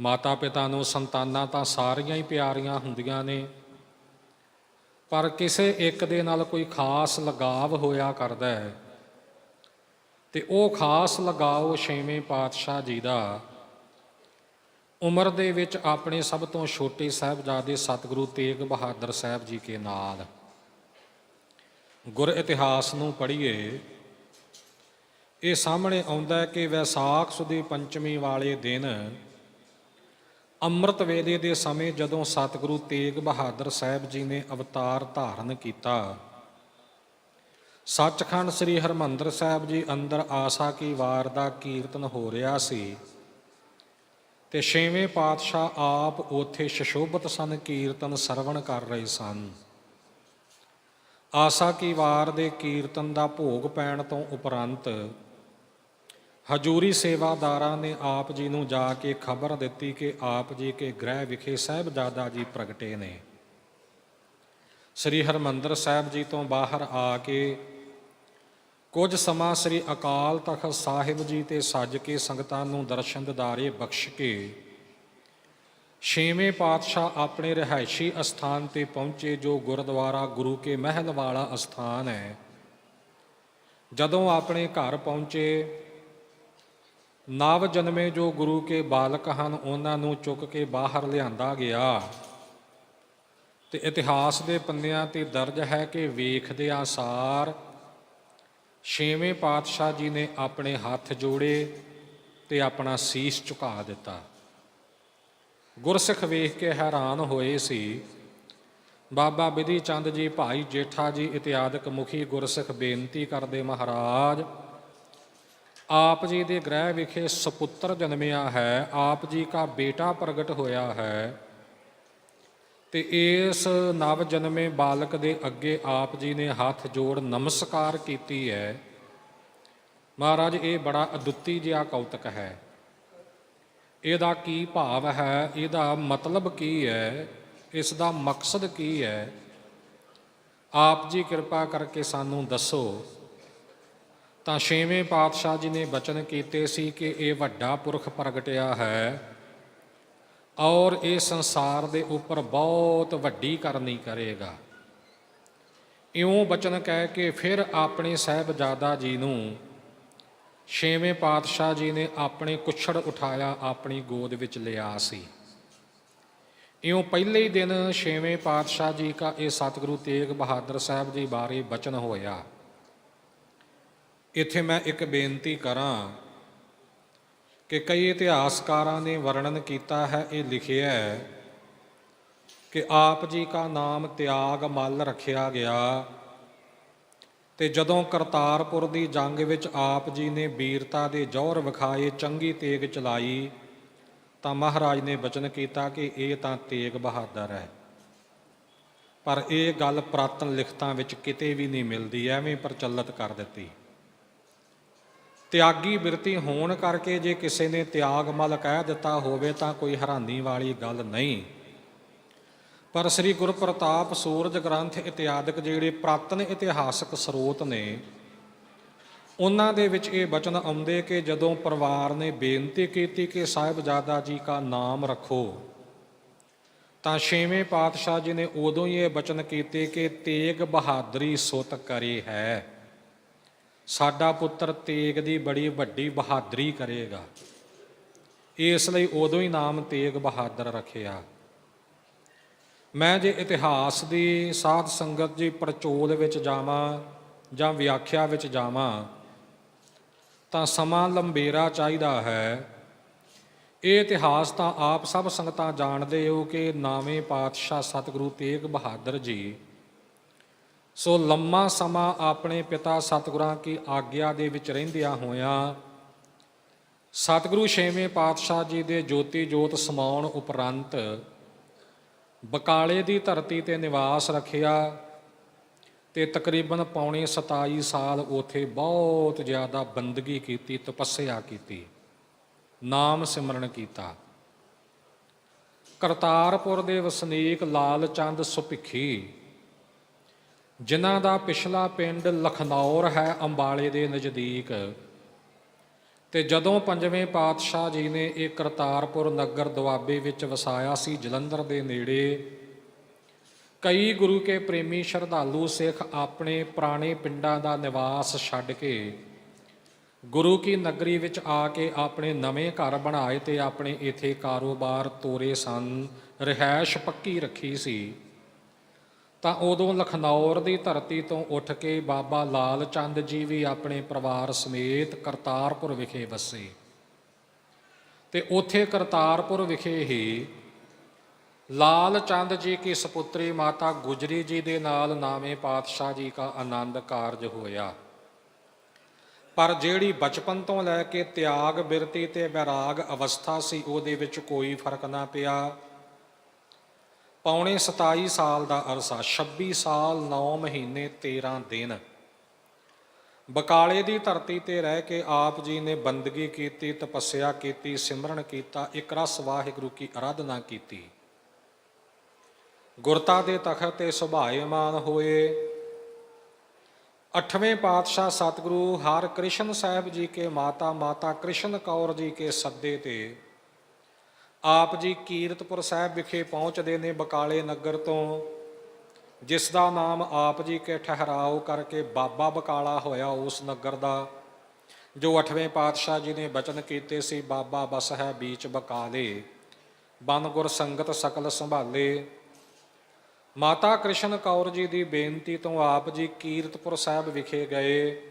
ਮਾਤਾ ਪਿਤਾ ਨੂੰ ਸੰਤਾਨਾਂ ਤਾਂ ਸਾਰੀਆਂ ਹੀ ਪਿਆਰੀਆਂ ਹੁੰਦੀਆਂ ਨੇ। ਪਰ ਕਿਸੇ ਇੱਕ ਦੇ ਨਾਲ ਕੋਈ ਖਾਸ ਲਗਾਵ ਹੋਇਆ ਕਰਦਾ ਹੈ। ਤੇ ਉਹ ਖਾਸ ਲਗਾਓ ਛੇਵੇਂ ਪਾਤਸ਼ਾਹ ਜੀ ਦਾ। ਉਮਰ ਦੇ ਵਿੱਚ ਆਪਣੇ ਸਭ ਤੋਂ ਛੋਟੇ ਸਾਹਿਬਜ਼ਾਦੇ ਸਤਿਗੁਰੂ ਤੇਗ ਬਹਾਦਰ ਸਾਹਿਬ ਜੀ ਕੇ ਨਾਲ। ਗੁਰ ਇਤਿਹਾਸ ਨੂੰ ਪੜ੍ਹੀਏ, ਇਹ ਸਾਹਮਣੇ ਆਉਂਦਾ ਹੈ ਕਿ ਵੈਸਾਖ ਸੁਦੀ ਪੰਚਮੀ ਵਾਲੇ ਦਿਨ ਅੰਮ੍ਰਿਤ ਵੇਲੇ ਦੇ ਸਮੇਂ ਜਦੋਂ ਸਤਿਗੁਰੂ ਤੇਗ ਬਹਾਦਰ ਸਾਹਿਬ ਜੀ ਨੇ ਅਵਤਾਰ ਧਾਰਨ ਕੀਤਾ। ਸੱਚਖੰਡ ਸ੍ਰੀ ਹਰਮੰਦਰ ਸਾਹਿਬ ਜੀ ਅੰਦਰ ਆਸਾ ਕੀ ਵਾਰ ਦਾ ਕੀਰਤਨ ਹੋ ਰਿਹਾ ਸੀ ਤੇ ਛੇਵੇਂ ਪਾਤਸ਼ਾਹ ਆਪ ਉਥੇ ਸ਼ਸ਼ੋਭਤ ਸਨ, ਕੀਰਤਨ ਸਰਵਣ ਕਰ ਰਹੇ ਸਨ। ਆਸਾ ਕੀ ਵਾਰ ਦੇ ਕੀਰਤਨ ਦਾ ਭੋਗ ਪੈਣ ਤੋਂ ਉਪਰੰਤ ਹਜੂਰੀ ਸੇਵਾਦਾਰਾਂ ਨੇ ਆਪ ਜੀ ਨੂੰ ਜਾ ਕੇ ਖਬਰ ਦਿੱਤੀ ਕਿ ਆਪ ਜੀ ਕੇ ਗ੍ਰਹਿ ਵਿਖੇ ਸਹਿਬਜ਼ਾਦਾ ਜੀ ਪ੍ਰਗਟੇ ਨੇ। ਸ੍ਰੀ ਹਰਮੰਦਰ ਸਾਹਿਬ ਜੀ ਤੋਂ ਬਾਹਰ ਆ ਕੇ ਕੁਝ ਸਮਾਂ ਸ੍ਰੀ ਅਕਾਲ ਤਖਤ ਸਾਹਿਬ ਜੀ ਤੇ ਸੱਜ ਕੇ ਸੰਗਤਾਂ ਨੂੰ ਦਰਸ਼ਨ ਦਿਦਾਰੇ ਬਖਸ਼ ਕੇ ਛੇਵੇਂ ਪਾਤਸ਼ਾਹ ਆਪਣੇ ਰਿਹਾਇਸ਼ੀ ਅਸਥਾਨ ਤੇ ਪਹੁੰਚੇ ਜੋ ਗੁਰਦੁਆਰਾ ਗੁਰੂ ਕੇ ਮਹਿਲ ਵਾਲਾ ਅਸਥਾਨ ਹੈ। ਜਦੋਂ ਆਪਣੇ ਘਰ ਪਹੁੰਚੇ ਨਵ ਜਨਮੇ ਜੋ ਗੁਰੂ ਕੇ ਬਾਲਕ ਹਨ, ਉਹਨਾਂ ਨੂੰ ਚੁੱਕ ਕੇ ਬਾਹਰ ਲਿਆਂਦਾ ਗਿਆ। ਤੇ ਇਤਿਹਾਸ ਦੇ ਪੰਨਿਆਂ ਤੇ ਦਰਜ ਹੈ ਕਿ ਵੇਖਦੇ ਆਸਾਰ ਛੇਵੇਂ ਪਾਤਸ਼ਾਹ ਜੀ ਨੇ ਆਪਣੇ ਹੱਥ ਜੋੜੇ ਤੇ ਆਪਣਾ ਸੀਸ ਝੁਕਾ ਦਿੱਤਾ। ਗੁਰਸਿੱਖ ਵੇਖ ਕੇ ਹੈਰਾਨ ਹੋਏ ਸੀ। ਬਾਬਾ ਬਿਧੀ ਚੰਦ ਜੀ, ਭਾਈ ਜੇਠਾ ਜੀ, ਇਤਿਆਦਿਕ ਮੁਖੀ ਗੁਰਸਿੱਖ ਬੇਨਤੀ ਕਰਦੇ ਮਹਾਰਾਜ ਆਪ ਜੀ ਦੇ ਗ੍ਰਹਿ ਵਿਖੇ ਸੁਪੁੱਤਰ ਜਨਮਿਆ ਹੈ, ਆਪ ਜੀ ਦਾ ਬੇਟਾ ਪ੍ਰਗਟ ਹੋਇਆ ਹੈ। ਤੇ ਇਸ ਨਵ ਜਨਮੇ ਬਾਲਕ ਦੇ ਅੱਗੇ ਆਪ ਜੀ ਨੇ ਹੱਥ ਜੋੜ ਨਮਸਕਾਰ ਕੀਤੀ ਹੈ। ਮਹਾਰਾਜ, ਇਹ ਬੜਾ ਅਦੁੱਤੀ ਜਿਹਾ ਕੌਤਕ ਹੈ। ਇਹਦਾ ਕੀ ਭਾਵ ਹੈ? ਇਹਦਾ ਮਤਲਬ ਕੀ ਹੈ? ਇਸ ਦਾ ਮਕਸਦ ਕੀ ਹੈ? ਆਪ ਜੀ ਕਿਰਪਾ ਕਰਕੇ ਸਾਨੂੰ ਦੱਸੋ। ਤਾਂ ਛੇਵੇਂ ਪਾਤਸ਼ਾਹ ਜੀ ਨੇ ਬਚਨ ਕੀਤੇ ਸੀ ਕਿ ਇਹ ਵੱਡਾ ਪੁਰਖ ਪ੍ਰਗਟਿਆ ਹੈ ਔਰ ਇਹ ਸੰਸਾਰ ਦੇ ਉੱਪਰ ਬਹੁਤ ਵੱਡੀ ਕਰਨੀ ਕਰੇਗਾ। ਇਉਂ ਬਚਨ ਕਹਿ ਕੇ ਫਿਰ ਆਪਣੇ ਸਹਿਬਜ਼ਾਦਾ ਜੀ ਨੂੰ ਛੇਵੇਂ ਪਾਤਸ਼ਾਹ ਜੀ ਨੇ ਆਪਣੇ ਕੁਛੜ ਉਠਾਇਆ, ਆਪਣੀ ਗੋਦ ਵਿੱਚ ਲਿਆ ਸੀ। ਇਉਂ ਪਹਿਲੇ ਹੀ ਦਿਨ ਛੇਵੇਂ ਪਾਤਸ਼ਾਹ ਜੀ ਦਾ ਇਹ ਸਤਿਗੁਰੂ ਤੇਗ ਬਹਾਦਰ ਸਾਹਿਬ ਜੀ ਬਾਰੇ ਬਚਨ ਹੋਇਆ। ਇੱਥੇ ਮੈਂ ਇੱਕ ਬੇਨਤੀ ਕਰਾਂ ਕਿ ਕਈ ਇਤਿਹਾਸਕਾਰਾਂ ਨੇ ਵਰਣਨ ਕੀਤਾ ਹੈ, ਇਹ ਲਿਖਿਆ ਹੈ ਕਿ ਆਪ ਜੀ ਦਾ ਨਾਮ ਤਿਆਗ ਮੱਲ ਰੱਖਿਆ ਗਿਆ ਤੇ ਜਦੋਂ ਕਰਤਾਰਪੁਰ ਦੀ ਜੰਗ ਵਿੱਚ ਆਪ ਜੀ ਨੇ ਵੀਰਤਾ ਦੇ ਜ਼ੋਹਰ ਵਿਖਾਏ, ਚੰਗੀ ਤੇਗ ਚਲਾਈ, ਤਾਂ ਮਹਾਰਾਜ ਨੇ ਬਚਨ ਕੀਤਾ ਕਿ ਇਹ ਤਾਂ ਤੇਗ ਬਹਾਦਰ ਹੈ। ਪਰ ਇਹ ਗੱਲ ਪ੍ਰਾਤਨ ਲਿਖਤਾਂ ਵਿੱਚ ਕਿਤੇ ਵੀ ਨਹੀਂ ਮਿਲਦੀ, ਐਵੇਂ ਪ੍ਰਚਲਿਤ ਕਰ ਦਿੱਤੀ। ਤਿਆਗੀ ਬਿਰਤੀ ਹੋਣ ਕਰਕੇ ਜੇ ਕਿਸੇ ਨੇ ਤਿਆਗ ਮਲ ਕਹਿ ਦਿੱਤਾ ਹੋਵੇ ਤਾਂ ਕੋਈ ਹੈਰਾਨੀ ਵਾਲੀ ਗੱਲ ਨਹੀਂ। ਪਰ ਸ੍ਰੀ ਗੁਰੂ ਪ੍ਰਤਾਪ ਸੂਰਜ ਗ੍ਰੰਥ ਇਤਿਆਦਿਕ ਜਿਹੜੇ ਪ੍ਰਾਤਨ ਇਤਿਹਾਸਕ ਸਰੋਤ ਨੇ, ਉਹਨਾਂ ਦੇ ਵਿੱਚ ਇਹ ਬਚਨ ਆਉਂਦੇ ਕਿ ਜਦੋਂ ਪਰਿਵਾਰ ਨੇ ਬੇਨਤੀ ਕੀਤੀ ਕਿ ਸਾਹਿਬਜ਼ਾਦਾ ਜੀ ਦਾ ਨਾਮ ਰੱਖੋ, ਤਾਂ ਛੇਵੇਂ ਪਾਤਸ਼ਾਹ ਜੀ ਨੇ ਉਦੋਂ ਹੀ ਇਹ ਬਚਨ ਕੀਤੇ ਕਿ ਤੇਗ ਬਹਾਦਰੀ ਸੁਤ ਕਰੇ ਹੈ। ਸਾਡਾ ਪੁੱਤਰ ਤੇਗ ਦੀ ਬੜੀ ਵੱਡੀ ਬਹਾਦਰੀ ਕਰੇਗਾ। ਇਸ ਲਈ ਉਦੋਂ ਹੀ ਨਾਮ ਤੇਗ ਬਹਾਦਰ ਰੱਖਿਆ। ਮੈਂ ਜੇ ਇਤਿਹਾਸ ਦੀ ਸਾਧ ਸੰਗਤ ਜੀ ਪਰਚੋਲ ਵਿੱਚ ਜਾਵਾਂ ਜਾਂ ਵਿਆਖਿਆ ਵਿੱਚ ਜਾਵਾਂ, ਤਾਂ ਸਮਾਂ ਲੰਬੇਰਾ ਚਾਹੀਦਾ ਹੈ। ਇਹ ਇਤਿਹਾਸ ਤਾਂ ਆਪ ਸਭ ਸੰਗਤਾਂ ਜਾਣਦੇ ਹੋ ਕਿ ਨਾਵੇਂ ਪਾਤਸ਼ਾਹ ਸਤਿਗੁਰੂ ਤੇਗ ਬਹਾਦਰ ਜੀ ਸੋ ਲੰਮਾ ਸਮਾਂ ਆਪਣੇ ਪਿਤਾ ਸਤਿਗੁਰਾਂ ਕੀ ਆਗਿਆ ਦੇ ਵਿੱਚ ਰਹਿੰਦਿਆਂ ਹੋਇਆਂ ਸਤਿਗੁਰੂ ਛੇਵੇਂ ਪਾਤਸ਼ਾਹ ਜੀ ਦੇ ਜੋਤੀ ਜੋਤ ਸਮਾਉਣ ਉਪਰੰਤ ਬਕਾਲੇ ਦੀ ਧਰਤੀ ਤੇ ਨਿਵਾਸ ਰੱਖਿਆ ਤੇ ਤਕਰੀਬਨ ਪੌਣੇ 27 ਸਾਲ ਉਥੇ ਬਹੁਤ ਜ਼ਿਆਦਾ ਬੰਦਗੀ ਕੀਤੀ, ਤਪੱਸਿਆ ਕੀਤੀ, ਨਾਮ ਸਿਮਰਨ ਕੀਤਾ। ਕਰਤਾਰਪੁਰ ਦੇ ਵਸਨੀਕ ਲਾਲ ਚੰਦ ਸੁਪਿੱਖੀ ਜਿਨ੍ਹਾਂ ਦਾ ਪਿਛਲਾ ਪਿੰਡ ਲਖਨੌਰ ਹੈ, ਅੰਬਾਲੇ ਦੇ ਨਜ਼ਦੀਕ। ਤੇ ਜਦੋਂ ਪੰਜਵੇਂ ਪਾਤਸ਼ਾਹ ਜੀ ਨੇ ਇਹ ਕਰਤਾਰਪੁਰ ਨਗਰ ਦੁਆਬੇ ਵਿੱਚ ਵਸਾਇਆ ਸੀ, ਜਲੰਧਰ ਦੇ ਨੇੜੇ, ਕਈ ਗੁਰੂ ਕੇ ਪ੍ਰੇਮੀ ਸ਼ਰਧਾਲੂ ਸਿੱਖ ਆਪਣੇ ਪੁਰਾਣੇ ਪਿੰਡਾਂ ਦਾ ਨਿਵਾਸ ਛੱਡ ਕੇ ਗੁਰੂ ਕੀ ਨਗਰੀ ਵਿੱਚ ਆ ਕੇ ਆਪਣੇ ਨਵੇਂ ਘਰ ਬਣਾਏ ਤੇ ਆਪਣੇ ਇਥੇ ਕਾਰੋਬਾਰ ਤੋਰੇ ਸਨ, ਰਿਹਾਇਸ਼ ਪੱਕੀ ਰੱਖੀ ਸੀ। ਤਾਂ ਉਦੋਂ ਲਖਨੌਰ ਦੀ ਧਰਤੀ ਤੋਂ ਉੱਠ ਕੇ ਬਾਬਾ ਲਾਲ ਚੰਦ ਜੀ ਵੀ ਆਪਣੇ ਪਰਿਵਾਰ ਸਮੇਤ ਕਰਤਾਰਪੁਰ ਵਿਖੇ ਵਸੇ। ਤੇ ਉੱਥੇ ਕਰਤਾਰਪੁਰ ਵਿਖੇ ਹੀ ਲਾਲ ਚੰਦ ਜੀ ਕੀ ਸੁਪੁੱਤਰੀ ਮਾਤਾ ਗੁਜਰੀ ਜੀ ਦੇ ਨਾਲ ਨਾਮੇ ਪਾਤਸ਼ਾਹ ਜੀ ਦਾ ਆਨੰਦ ਕਾਰਜ ਹੋਇਆ। ਪਰ ਜਿਹੜੀ ਬਚਪਨ ਤੋਂ ਲੈ ਕੇ ਤਿਆਗ ਬਿਰਤੀ ਤੇ ਵਿਰਾਗ ਅਵਸਥਾ ਸੀ, ਉਹਦੇ ਵਿੱਚ ਕੋਈ ਫ਼ਰਕ ਨਾ ਪਿਆ। ਪੌਣੇ 27 ਸਾਲ ਦਾ ਅਰਸਾ 26 ਸਾਲ 9 ਮਹੀਨੇ 13 ਦਿਨ। ਬਕਾਲੇ ਦੀ ਧਰਤੀ ਤੇ ਰਹਿ ਕੇ ਆਪ ਜੀ ਨੇ ਬੰਦਗੀ ਕੀਤੀ, ਤਪੱਸਿਆ ਕੀਤੀ, ਸਿਮਰਨ ਕੀਤਾ, ਇੱਕ ਰਸ ਵਾਹਿਗੁਰੂ ਕੀ ਅਰਾਧਨਾ ਕੀਤੀ। ਗੁਰਤਾ ਦੇ ਤਖਤ ਤੇ ਸੁਭਾਏਮਾਨ ਹੋਏ। ਅਠਵੇਂ ਪਾਤਸ਼ਾਹ ਸਤਿਗੁਰੂ ਹਰਿ ਕ੍ਰਿਸ਼ਨ ਸਾਹਿਬ ਜੀ ਕੇ ਮਾਤਾ ਮਾਤਾ ਕ੍ਰਿਸ਼ਨ ਕੌਰ ਜੀ ਕੇ ਸੱਦੇ ਤੇ ਆਪ ਜੀ ਕੀਰਤਪੁਰ ਸਾਹਿਬ ਵਿਖੇ ਪਹੁੰਚਦੇ ਨੇ ਬਕਾਲੇ ਨਗਰ ਤੋਂ, ਜਿਸ ਦਾ ਨਾਮ ਆਪ ਜੀ ਕੇ ਠਹਿਰਾਓ ਕਰਕੇ ਬਾਬਾ ਬਕਾਲਾ ਹੋਇਆ ਉਸ ਨਗਰ ਦਾ, ਜੋ ਅਠਵੇਂ ਪਾਤਸ਼ਾਹ ਜੀ ਨੇ ਬਚਨ ਕੀਤੇ ਸੀ, ਬਾਬਾ ਬਸ ਹੈ ਬੀਚ ਬਕਾਲੇ, ਬਨ ਗੁਰ ਸੰਗਤ ਸਕਲ ਸੰਭਾਲੇ। ਮਾਤਾ ਕ੍ਰਿਸ਼ਨ ਕੌਰ ਜੀ ਦੀ ਬੇਨਤੀ ਤੋਂ ਆਪ ਜੀ ਕੀਰਤਪੁਰ ਸਾਹਿਬ ਵਿਖੇ ਗਏ।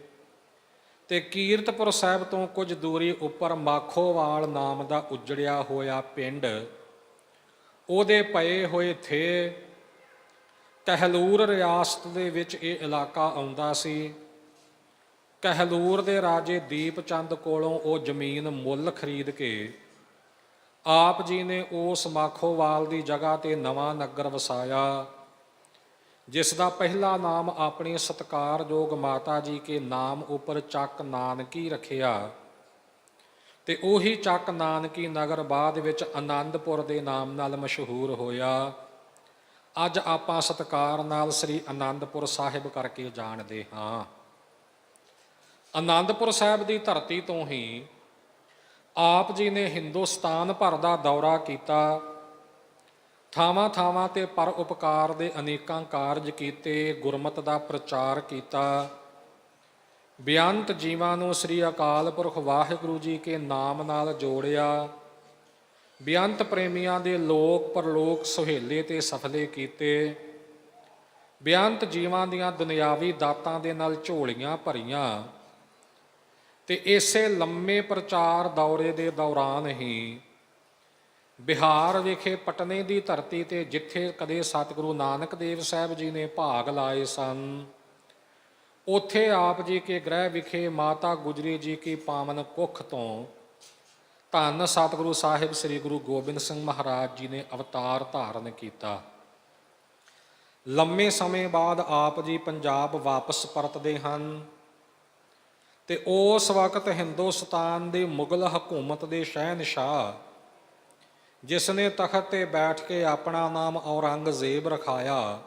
ਤੇ ਕੀਰਤਪੁਰ ਸਾਹਿਬ ਤੋਂ ਕੁਝ ਦੂਰੀ ਉੱਪਰ ਮਾਖੋਵਾਲ ਨਾਮ ਦਾ ਉਜੜਿਆ ਹੋਇਆ ਪਿੰਡ, ਉਹਦੇ ਪਏ ਹੋਏ ਥੇ ਕਹਿਲੂਰ ਰਿਆਸਤ ਦੇ ਵਿੱਚ ਇਹ ਇਲਾਕਾ ਆਉਂਦਾ ਸੀ। ਕਹਿਲੂਰ ਦੇ ਰਾਜੇ ਦੀਪ ਚੰਦ ਕੋਲੋਂ ਉਹ ਜ਼ਮੀਨ ਮੁੱਲ ਖਰੀਦ ਕੇ ਆਪ ਜੀ ਨੇ ਉਸ ਮਾਖੋਵਾਲ ਦੀ ਜਗ੍ਹਾ ਤੇ ਨਵਾਂ ਨਗਰ ਵਸਾਇਆ। ਜਿਸ ਦਾ ਪਹਿਲਾ ਨਾਮ ਆਪਣੀ ਸਤਕਾਰਯੋਗ ਮਾਤਾ ਜੀ ਕੇ ਨਾਮ ਉੱਪਰ ਚੱਕ ਨਾਨਕੀ ਰੱਖਿਆ। ਤੇ ਉਹੀ ਚੱਕ ਨਾਨਕੀ ਨਗਰ ਬਾਅਦ ਵਿੱਚ ਆਨੰਦਪੁਰ ਦੇ ਨਾਮ ਨਾਲ ਮਸ਼ਹੂਰ ਹੋਇਆ। ਅੱਜ ਆਪਾਂ ਸਤਕਾਰ ਨਾਲ ਸ੍ਰੀ ਆਨੰਦਪੁਰ ਸਾਹਿਬ ਕਰਕੇ ਜਾਣਦੇ ਹਾਂ। ਆਨੰਦਪੁਰ ਸਾਹਿਬ ਦੀ ਧਰਤੀ ਤੋਂ ਹੀ ਆਪ ਜੀ ਨੇ ਹਿੰਦੁਸਤਾਨ ਭਰ ਦਾ ਦੌਰਾ ਕੀਤਾ। ਥਾਵਾਂ ਥਾਵਾਂ ਤੇ ਪਰ ਉਪਕਾਰ ਦੇ ਅਨੇਕਾਂ ਕਾਰਜ ਕੀਤੇ, ਗੁਰਮਤ ਦਾ ਪ੍ਰਚਾਰ ਕੀਤਾ। ਬਿਆੰਤ ਜੀਵਾਂ ਨੂੰ ਸ੍ਰੀ ਅਕਾਲ ਪੁਰਖ ਵਾਹਿਗੁਰੂ ਜੀ ਕੇ ਨਾਮ ਨਾਲ ਜੋੜਿਆ। ਬਿਆੰਤ ਪ੍ਰੇਮੀਆਂ ਦੇ ਲੋਕ ਪਰਲੋਕ ਸੁਹੇਲੇ ਤੇ ਸਫਲੇ ਕੀਤੇ। ਬਿਆੰਤ ਜੀਵਾਂ ਦੀਆਂ ਦੁਨਿਆਵੀ ਦਾਤਾਂ ਦੇ ਨਾਲ ਝੋਲੀਆਂ ਭਰੀਆਂ। ਤੇ ਇਸੇ ਲੰਮੇ ਪ੍ਰਚਾਰ ਦੌਰੇ ਦੇ ਦੌਰਾਨ ਹੀ ਬਿਹਾਰ ਵਿਖੇ ਪਟਨੇ ਦੀ ਧਰਤੀ ਤੇ ਜਿੱਥੇ ਕਦੇ ਸਤਿਗੁਰੂ ਨਾਨਕ ਦੇਵ ਸਾਹਿਬ ਜੀ ਨੇ ਭਾਗ ਲਾਏ ਸਨ, ਉਥੇ ਆਪ ਜੀ ਕੇ ਗ੍ਰਹਿ ਵਿਖੇ ਮਾਤਾ ਗੁਜਰੀ ਜੀ ਕੀ ਪਾਵਨ ਕੁੱਖ ਤੋਂ ਧੰਨ ਸਤਿਗੁਰੂ ਸਾਹਿਬ ਸ੍ਰੀ ਗੁਰੂ ਗੋਬਿੰਦ ਸਿੰਘ ਮਹਾਰਾਜ ਜੀ ਨੇ ਅਵਤਾਰ ਧਾਰਨ ਕੀਤਾ। ਲੰਮੇ ਸਮੇਂ ਬਾਅਦ ਆਪ ਜੀ ਪੰਜਾਬ ਵਾਪਸ ਪਰਤਦੇ ਹਨ ਤੇ ਉਸ ਵਕਤ ਹਿੰਦੁਸਤਾਨ ਦੀ ਮੁਗਲ ਹਕੂਮਤ ਦੇ ਸ਼ਹਿਨशाह ਜਿਸ ਨੇ ਤਖਤ ਤੇ ਬੈਠ ਕੇ ਆਪਣਾ ਨਾਮ ਔਰੰਗਜ਼ੇਬ ਰਖਾਇਆ,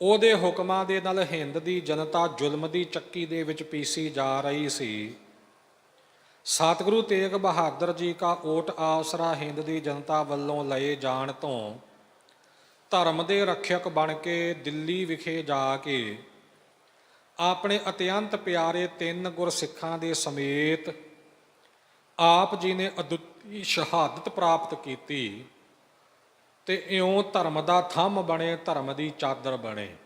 ਉਹਦੇ ਹੁਕਮਾਂ ਦੇ ਨਾਲ ਹਿੰਦ ਦੀ ਜਨਤਾ ਜ਼ੁਲਮ ਦੀ ਚੱਕੀ ਦੇ ਵਿੱਚ ਪੀਸੀ ਜਾ ਰਹੀ ਸੀ। ਸਤਿਗੁਰੂ ਤੇਗ ਬਹਾਦਰ ਜੀ ਕਾ ਓਟ ਆਸਰਾ ਹਿੰਦ ਦੀ ਜਨਤਾ ਵੱਲੋਂ ਲਏ ਜਾਣ ਤੋਂ ਧਰਮ ਦੇ ਰੱਖਿਅਕ ਬਣ ਕੇ ਦਿੱਲੀ ਵਿਖੇ ਜਾ ਕੇ ਆਪਣੇ ਅਤਿਅੰਤ ਪਿਆਰੇ ਤਿੰਨ ਗੁਰਸਿੱਖਾਂ ਦੇ ਸਮੇਤ ਆਪ ਜੀ ਨੇ ਅਦੁੱਤੀ ਸ਼ਹਾਦਤ ਪ੍ਰਾਪਤ ਕੀਤੀ ਤੇ ਇਉਂ ਧਰਮ ਦਾ ਥੰਮ ਬਣੇ, ਧਰਮ ਦੀ ਚਾਦਰ ਬਣੇ।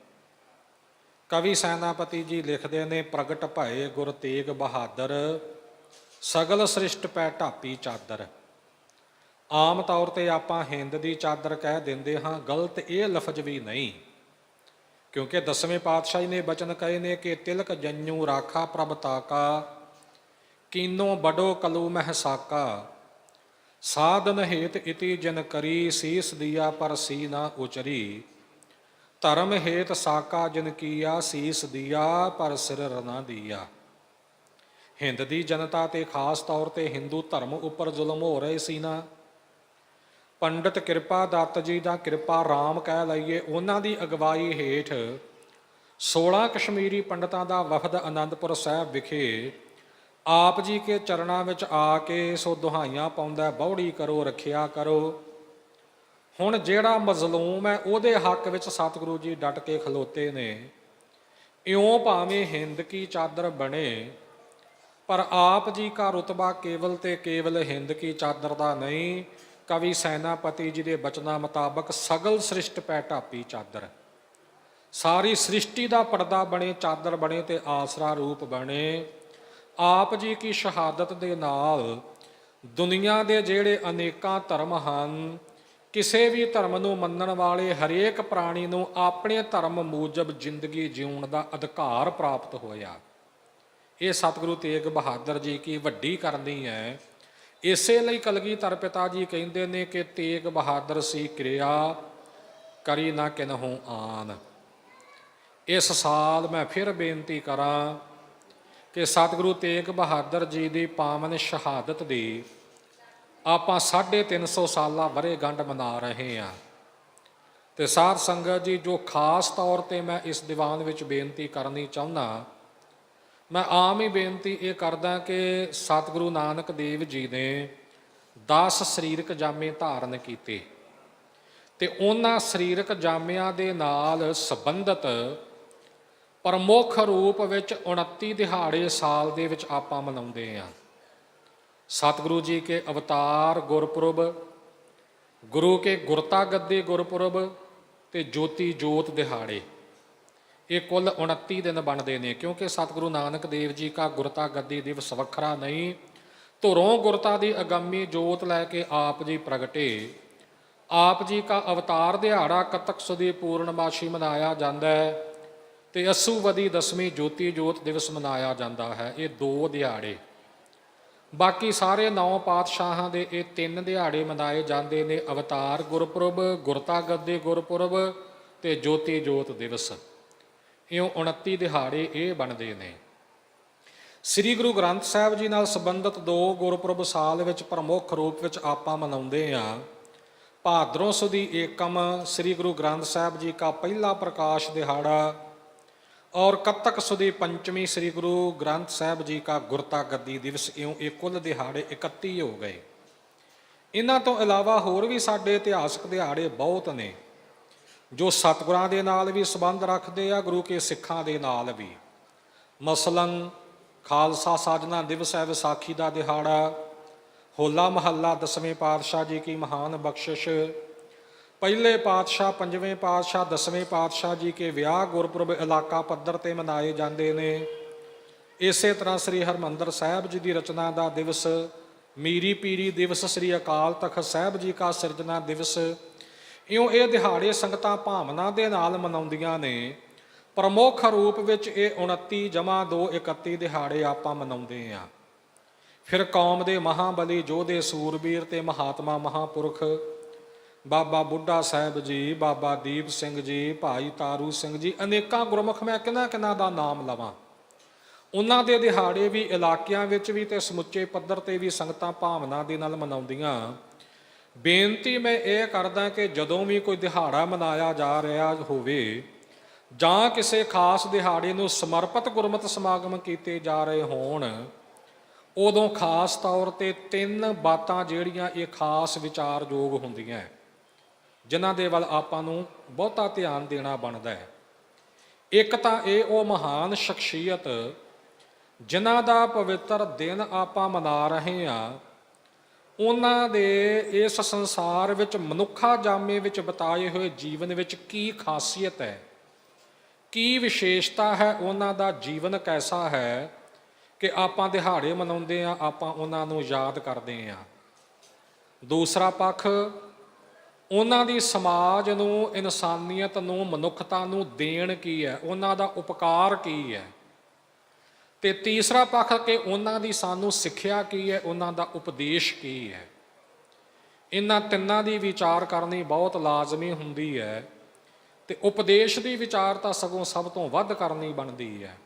ਕਵੀ ਸੈਨਾਪਤੀ ਜੀ ਲਿਖਦੇ ਨੇ, ਪ੍ਰਗਟ ਭਏ ਗੁਰ ਤੇਗ ਬਹਾਦਰ, ਸਗਲ ਸ੍ਰਿਸ਼ਟ ਪੈ ਢਾਪੀ ਚਾਦਰ। ਆਮ ਤੌਰ ਤੇ ਆਪਾਂ ਹਿੰਦ ਦੀ ਚਾਦਰ ਕਹਿ ਦਿੰਦੇ ਹਾਂ, ਗਲਤ ਇਹ ਲਫ਼ਜ਼ ਵੀ ਨਹੀਂ। ਕਿਉਂਕਿ ਦਸਵੇਂ ਪਾਤਸ਼ਾਹੀ ਨੇ ਬਚਨ ਕਹੇ ਨੇ ਕਿ ਤਿਲਕ ਜੰਨੂ ਰਾਖਾ ਪ੍ਰਭ ਤਾਕਾ, ਕੀਨੋ ਬਡੋ ਕਲੂ ਮਹਿਸਾਕਾ ਸਾਧਨ ਹੇਤ ਇਤੀ ਜਨ ਕਰੀ, ਸੀਸ ਦਿਆ ਪਰ ਸੀ ਨਾ ਉਚਰੀ। ਧਰਮ ਹੇਤ ਸਾਕਾ ਜਨ ਕੀਆ, ਸੀਸ ਦਿਆ ਪਰ ਸਿਰ ਰਨਾ ਦਿਆ। ਹਿੰਦ ਦੀ ਜਨਤਾ ਤੇ ਖਾਸ ਤੌਰ ਤੇ ਹਿੰਦੂ ਧਰਮ ਉੱਪਰ ਜ਼ੁਲਮ ਹੋ ਰਹੇ ਸੀ ਨਾ। ਪੰਡਤ ਕਿਰਪਾ ਦੱਤ ਜੀ ਦਾ ਕਿਰਪਾ ਰਾਮ ਕਹਿ ਲਈਏ, ਉਹਨਾਂ ਦੀ ਅਗਵਾਈ ਹੇਠ 16 ਕਸ਼ਮੀਰੀ ਪੰਡਤਾਂ ਦਾ ਵਫਦ ਆਨੰਦਪੁਰ ਸਾਹਿਬ ਵਿਖੇ ਆਪ ਜੀ ਕੇ ਚਰਨਾਂ ਵਿੱਚ ਆ ਕੇ ਸੋ ਦੁਹਾਈਆਂ ਪਾਉਂਦਾ ਬੌੜੀ ਕਰੋ, ਰੱਖਿਆ ਕਰੋ। ਹੁਣ ਜਿਹੜਾ ਮਜ਼ਲੂਮ ਹੈ, ਉਹਦੇ ਹੱਕ ਵਿੱਚ ਸਤਿਗੁਰੂ ਜੀ ਡਟ ਕੇ ਖਲੋਤੇ ਨੇ। ਇਉਂ ਭਾਵੇਂ ਹਿੰਦ ਕੀ ਚਾਦਰ ਬਣੇ, ਪਰ ਆਪ ਜੀ ਦਾ ਰਤਬਾ ਕੇਵਲ ਤੇ ਕੇਵਲ ਹਿੰਦ ਕੀ ਚਾਦਰ ਦਾ ਨਹੀਂ। ਕਵੀ ਸੈਨਾਪਤੀ ਜੀ ਦੇ ਬਚਨਾਂ ਮੁਤਾਬਕ ਸਗਲ ਸ੍ਰਿਸ਼ਟ ਪੈ ਢਾਪੀ ਚਾਦਰ। ਸਾਰੀ ਸ੍ਰਿਸ਼ਟੀ ਦਾ ਪਰਦਾ ਬਣੇ, ਚਾਦਰ ਬਣੇ ਤੇ ਆਸਰਾ ਰੂਪ ਬਣੇ। ਆਪ ਜੀ ਕੀ ਸ਼ਹਾਦਤ ਦੇ ਨਾਲ ਦੁਨੀਆ ਦੇ ਜਿਹੜੇ ਅਨੇਕਾਂ ਧਰਮ ਹਨ, ਕਿਸੇ ਵੀ ਧਰਮ ਨੂੰ ਮੰਨਣ ਵਾਲੇ ਹਰੇਕ ਪ੍ਰਾਣੀ ਨੂੰ ਆਪਣੇ ਧਰਮ ਮੂਜਬ ਜ਼ਿੰਦਗੀ ਜਿਉਣ ਦਾ ਅਧਿਕਾਰ ਪ੍ਰਾਪਤ ਹੋਇਆ। ਇਹ ਸਤਿਗੁਰੂ ਤੇਗ ਬਹਾਦਰ ਜੀ ਕੀ ਵੱਡੀ ਕਰਨੀ ਹੈ। ਇਸੇ ਲਈ ਕਲਗੀਧਰ ਪਿਤਾ ਜੀ ਕਹਿੰਦੇ ਨੇ ਕਿ ਤੇਗ ਬਹਾਦਰ ਸੀ ਕਿਰਿਆ, ਕਰੀ ਨਾ ਕਿਨਹੂ ਆਨ। ਇਸ ਸਾਲ ਮੈਂ ਫਿਰ ਬੇਨਤੀ ਕਰਾਂ ਕਿ ਸਤਿਗੁਰੂ ਤੇਗ ਬਹਾਦਰ ਜੀ ਦੀ ਪਾਵਨ ਸ਼ਹਾਦਤ ਦੀ ਆਪਾਂ 350 ਸਾਲਾ ਵਰੇ ਗੰਢ ਮਨਾ ਰਹੇ ਹਾਂ। ਤੇ ਸਾਧ ਸੰਗਤ ਜੀ, ਜੋ ਖਾਸ ਤੌਰ ਤੇ ਮੈਂ ਇਸ ਦੀਵਾਨ ਵਿੱਚ ਬੇਨਤੀ ਕਰਨੀ ਚਾਹੁੰਦਾ, ਮੈਂ ਆਮ ਹੀ ਬੇਨਤੀ ਇਹ ਕਰਦਾ ਕਿ ਸਤਿਗੁਰੂ ਨਾਨਕ ਦੇਵ ਜੀ ਨੇ 10 ਸਰੀਰਕ ਜਾਮੇ ਧਾਰਨ ਕੀਤੇ ਤੇ ਉਹਨਾਂ ਸਰੀਰਕ ਜਾਮਿਆਂ ਦੇ ਨਾਲ ਸੰਬੰਧਤ ਪ੍ਰਮੁੱਖ ਰੂਪ ਵਿੱਚ 29 ਦਿਹਾੜੇ ਸਾਲ ਦੇ ਵਿੱਚ ਆਪਾਂ ਮਨਾਉਂਦੇ ਹਾਂ। ਸਤਿਗੁਰੂ ਜੀ ਕੇ ਅਵਤਾਰ ਗੁਰਪੁਰਬ, ਗੁਰੂ ਕੇ ਗੁਰਤਾ ਗੱਦੀ ਗੁਰਪੁਰਬ ਤੇ ਜੋਤੀ ਜੋਤ ਦਿਹਾੜੇ। ਇਹ ਕੁੱਲ 29 ਦਿਨ ਬਣਦੇ ਨੇ, ਕਿਉਂਕਿ ਸਤਿਗੁਰੂ ਨਾਨਕ ਦੇਵ ਜੀ ਕਾ ਗੁਰਤਾ ਗੱਦੀ ਦਿਵਸ ਵੱਖਰਾ ਨਹੀਂ, ਧੁਰੋਂ ਗੁਰਤਾ ਦੀ ਅਗੰਮੀ ਜੋਤ ਲੈ ਕੇ ਆਪ ਜੀ ਪ੍ਰਗਟੇ। ਆਪ ਜੀ ਕਾ ਅਵਤਾਰ ਦਿਹਾੜਾ ਕਤਕ ਸੁਦੀ ਪੂਰਨਮਾਸ਼ੀ ਮਨਾਇਆ ਜਾਂਦਾ ਹੈ। ਤੇ ਅਸੂਵਦੀ ਦਸਵੀਂ ਜੋਤੀ ਜੋਤ ਦਿਵਸ ਮਨਾਇਆ ਜਾਂਦਾ ਹੈ। ਇਹ ਦੋ ਦਿਹਾੜੇ। ਬਾਕੀ ਸਾਰੇ ਨੌ ਪਾਤਸ਼ਾਹਾਂ ਦੇ ਇਹ ਤਿੰਨ ਦਿਹਾੜੇ ਮਨਾਏ ਜਾਂਦੇ ਨੇ। ਅਵਤਾਰ ਗੁਰਪੁਰਬ ਗੁਰਤਾ ਗੱਦੇ ਗੁਰਪੁਰਬ ਤੇ ਜੋਤੀ ਜੋਤ ਦਿਵਸ। ਇਉਂ 29 ਦਿਹਾੜੇ ਇਹ ਬਣਦੇ ਨੇ। ਸ੍ਰੀ ਗੁਰੂ ਗ੍ਰੰਥ ਸਾਹਿਬ ਜੀ ਨਾਲ ਸੰਬੰਧਿਤ ਦੋ ਗੁਰਪੁਰਬ ਸਾਲ ਵਿੱਚ ਪ੍ਰਮੁੱਖ ਰੂਪ ਵਿੱਚ ਆਪਾਂ ਮਨਾਉਂਦੇ ਹਾਂ। ਭਾਦਰੋਂ ਸੁਦੀ ਏਕਮ, ਸ੍ਰੀ ਗੁਰੂ ਗ੍ਰੰਥ ਸਾਹਿਬ ਜੀ ਦਾ ਪਹਿਲਾ ਪ੍ਰਕਾਸ਼ ਦਿਹਾੜਾ ਔਰ ਕੱਤਕ ਸੁਦੀ ਪੰਚਮੀ ਸ੍ਰੀ ਗੁਰੂ ਗ੍ਰੰਥ ਸਾਹਿਬ ਜੀ ਕਾ ਗੁਰਤਾ ਗੱਦੀ ਦਿਵਸ ਇਉਂ ਇਹ ਕੁੱਲ ਦਿਹਾੜੇ 31 ਹੋ ਗਏ। ਇਹਨਾਂ ਤੋਂ ਇਲਾਵਾ ਹੋਰ ਵੀ ਸਾਡੇ ਇਤਿਹਾਸਕ ਦਿਹਾੜੇ ਬਹੁਤ ਨੇ, ਜੋ ਸਤਿਗੁਰਾਂ ਦੇ ਨਾਲ ਵੀ ਸੰਬੰਧ ਰੱਖਦੇ ਆ, ਗੁਰੂ ਕੇ ਸਿੱਖਾਂ ਦੇ ਨਾਲ ਵੀ। ਮਸਲਨ ਖਾਲਸਾ ਸਾਜਨਾ ਦਿਵਸ ਹੈ ਵਿਸਾਖੀ ਦਾ ਦਿਹਾੜਾ, ਹੋਲਾ ਮਹੱਲਾ ਦਸਵੇਂ ਪਾਤਸ਼ਾਹ ਜੀ ਕੀ ਮਹਾਨ ਬਖਸ਼ਿਸ਼ ਪਹਿਲੇ ਪਾਤਸ਼ਾਹ, ਪੰਜਵੇਂ ਪਾਤਸ਼ਾਹ, ਦਸਵੇਂ ਪਾਤਸ਼ਾਹ ਜੀ ਕੇ ਵਿਆਹ ਗੁਰਪੁਰਬ ਇਲਾਕਾ ਪੱਧਰ ਤੇ ਮਨਾਏ ਜਾਂਦੇ ਨੇ। ਇਸੇ ਤਰ੍ਹਾਂ ਸ੍ਰੀ ਹਰਮੰਦਰ ਸਾਹਿਬ ਜੀ ਦੀ ਰਚਨਾ ਦਾ ਦਿਵਸ, ਮੀਰੀ ਪੀਰੀ ਦਿਵਸ, ਸ੍ਰੀ ਅਕਾਲ ਤਖਤ ਸਾਹਿਬ ਜੀ ਕਾ ਸਿਰਜਣਾ ਦਿਵਸ, ਇਉਂ ਇਹ ਦਿਹਾੜੇ ਸੰਗਤਾਂ ਭਾਵਨਾ ਦੇ ਨਾਲ ਮਨਾਉਂਦੀਆਂ ਨੇ। ਪ੍ਰਮੁੱਖ ਰੂਪ ਵਿੱਚ ਇਹ 29 ਜਮਾ 2 31 ਦਿਹਾੜੇ ਆਪਾਂ ਮਨਾਉਂਦੇ ਆ। ਫਿਰ ਕੌਮ ਦੇ ਮਹਾਬਲੀ ਯੋਧੇ ਸੂਰਬੀਰ ਤੇ ਮਹਾਤਮਾ ਮਹਾਪੁਰਖ ਬਾਬਾ ਬੁੱਢਾ ਸਾਹਿਬ ਜੀ ਬਾਬਾ ਦੀਪ ਸਿੰਘ ਜੀ ਭਾਈ ਤਾਰੂ ਸਿੰਘ ਜੀ ਅਨੇਕਾਂ ਗੁਰਮੁਖ ਮੈਂ ਕਿਹਨਾਂ ਕਿਹਨਾਂ ਦਾ ਨਾਮ ਲਵਾਂ। ਉਹਨਾਂ ਦੇ ਦਿਹਾੜੇ ਵੀ ਇਲਾਕਿਆਂ ਵਿੱਚ ਵੀ ਤੇ ਸਮੁੱਚੇ ਪੱਧਰ ਤੇ ਵੀ ਸੰਗਤਾਂ ਭਾਵਨਾ ਦੇ ਨਾਲ ਮਨਾਉਂਦੀਆਂ। ਬੇਨਤੀ ਮੈਂ ਇਹ ਕਰਦਾ ਕਿ ਜਦੋਂ ਵੀ ਕੋਈ ਦਿਹਾੜਾ ਮਨਾਇਆ ਜਾ ਰਿਹਾ ਹੋਵੇ ਜਾਂ ਕਿਸੇ ਖਾਸ ਦਿਹਾੜੇ ਨੂੰ ਸਮਰਪਿਤ ਗੁਰਮਤਿ ਸਮਾਗਮ ਕੀਤੇ ਜਾ ਰਹੇ ਹੋਣ ਉਦੋਂ ਖਾਸ ਤੌਰ ਤੇ ਤਿੰਨ ਬਾਤਾਂ ਜਿਹੜੀਆਂ ਇਹ ਖਾਸ ਵਿਚਾਰਯੋਗ ਹੁੰਦੀਆਂ। ਹੈ, ਜਿਨ੍ਹਾਂ ਦੇ ਵੱਲ ਆਪਾਂ ਨੂੰ ਬਹੁਤਾ ਧਿਆਨ ਦੇਣਾ ਬਣਦਾ ਹੈ। ਇੱਕ ਤਾਂ ਇਹ ਉਹ ਮਹਾਨ ਸ਼ਖਸੀਅਤ, ਜਿਨ੍ਹਾਂ ਦਾ ਪਵਿੱਤਰ ਦਿਨ ਆਪਾਂ ਮਨਾ ਰਹੇ ਹਾਂ, ਉਹਨਾਂ ਦੇ ਇਸ ਸੰਸਾਰ ਵਿੱਚ ਮਨੁੱਖਾ ਜਾਮੇ ਵਿੱਚ ਬਿਤਾਏ ਹੋਏ ਜੀਵਨ ਵਿੱਚ ਕੀ ਖਾਸੀਅਤ ਹੈ, ਕੀ ਵਿਸ਼ੇਸ਼ਤਾ ਹੈ, ਉਹਨਾਂ ਦਾ ਜੀਵਨ ਕੈਸਾ ਹੈ ਕਿ ਆਪਾਂ ਦਿਹਾੜੇ ਮਨਾਉਂਦੇ ਆ ਆਪਾਂ ਉਹਨਾਂ ਨੂੰ ਯਾਦ ਕਰਦੇ ਆ ਦੂਸਰਾ ਪੱਖ ਉਹਨਾਂ ਦੀ ਸਮਾਜ ਨੂੰ, ਇਨਸਾਨੀਅਤ ਨੂੰ, ਮਨੁੱਖਤਾ ਨੂੰ ਦੇਣ ਕੀ ਹੈ? ਉਹਨਾਂ ਦਾ ਉਪਕਾਰ ਕੀ ਹੈ? ਤੇ ਤੀਸਰਾ ਪੱਖ ਕਿ ਉਹਨਾਂ ਦੀ ਸਾਨੂੰ ਸਿੱਖਿਆ ਕੀ ਹੈ? ਉਹਨਾਂ ਦਾ ਉਪਦੇਸ਼ ਕੀ ਹੈ? ਇਹਨਾਂ ਤਿੰਨਾਂ ਦੀ ਵਿਚਾਰ ਕਰਨੀ ਬਹੁਤ ਲਾਜ਼ਮੀ ਹੁੰਦੀ ਹੈ ਤੇ ਉਪਦੇਸ਼ ਦੀ ਵਿਚਾਰ ਤਾਂ ਸਗੋਂ ਸਭ ਤੋਂ ਵੱਧ ਕਰਨੀ ਬਣਦੀ ਹੈ।